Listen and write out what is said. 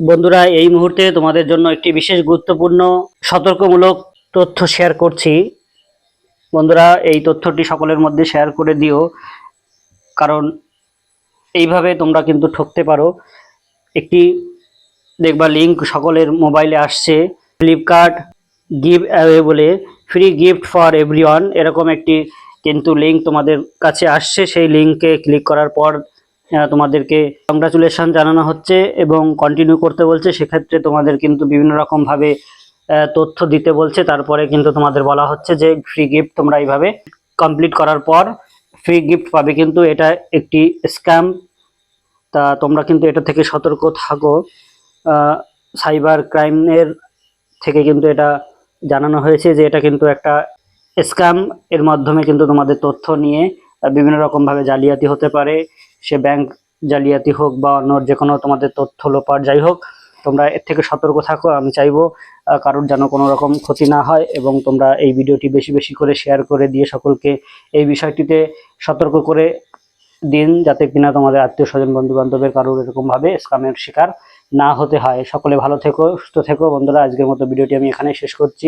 বন্ধুরা, এই মুহূর্তে তোমাদের জন্য একটি বিশেষ গুরুত্বপূর্ণ, সতর্কমূলক তথ্য শেয়ার করছি। বন্ধুরা, এই তথ্যটি সকলের মধ্যে শেয়ার করে দিও, কারণ এইভাবে তোমরা কিন্তু ঠকতে পারো। একটি দেখবা লিংক সকলের মোবাইলে আসছে ফ্লিপকার্ট গিভ অ্যাওয়ে বলে। ফ্রি গিফট ফর এভরিওয়ান এরকম একটি কিন্তু লিংক তোমাদের কাছে আসছে। সেই লিংকে ক্লিক করার পর তোমাদেরকে কংগ্রাচুলেশন জানানো হচ্ছে এবং কন্টিনিউ করতে বলছে। সেক্ষেত্রে তোমাদের কিন্তু বিভিন্ন রকমভাবে তথ্য দিতে বলছে। তারপরে কিন্তু তোমাদের বলা হচ্ছে যে ফ্রি গিফট তোমরা এইভাবে কমপ্লিট করার পর ফ্রি গিফট পাবে কিন্তু এটা একটি স্ক্যাম তা তোমরা কিন্তু এটা থেকে সতর্ক থাকো। সাইবার ক্রাইমের থেকে কিন্তু এটা জানানো হয়েছে যে এটা কিন্তু একটা স্ক্যাম এর মাধ্যমে কিন্তু তোমাদের তথ্য নিয়ে বিভিন্ন রকমভাবে জালিয়াতি হতে পারে। সে ব্যাংক জালিয়াতি হোক বা অন্য যে কোনো তোমাদের তথ্য লোপার যাই হোক, তোমরা এর থেকে সতর্ক থাকো, আমি চাইব কারোর যেন কোনো রকম ক্ষতি না হয় এবং তোমরা এই ভিডিওটি বেশি বেশি করে শেয়ার করে দিয়ে সকলকে এই বিষয়টিতে সতর্ক করে দিন যাতে কিনা তোমাদের আত্মীয় স্বজন বন্ধু বান্ধবের কারোর এরকম ভাবে স্ক্যামের শিকার না হতে হয়। সকলে ভালো থেকো, সুস্থ থেকো। বন্ধুরা, আজকের মতো ভিডিওটি আমি এখানে শেষ করছি।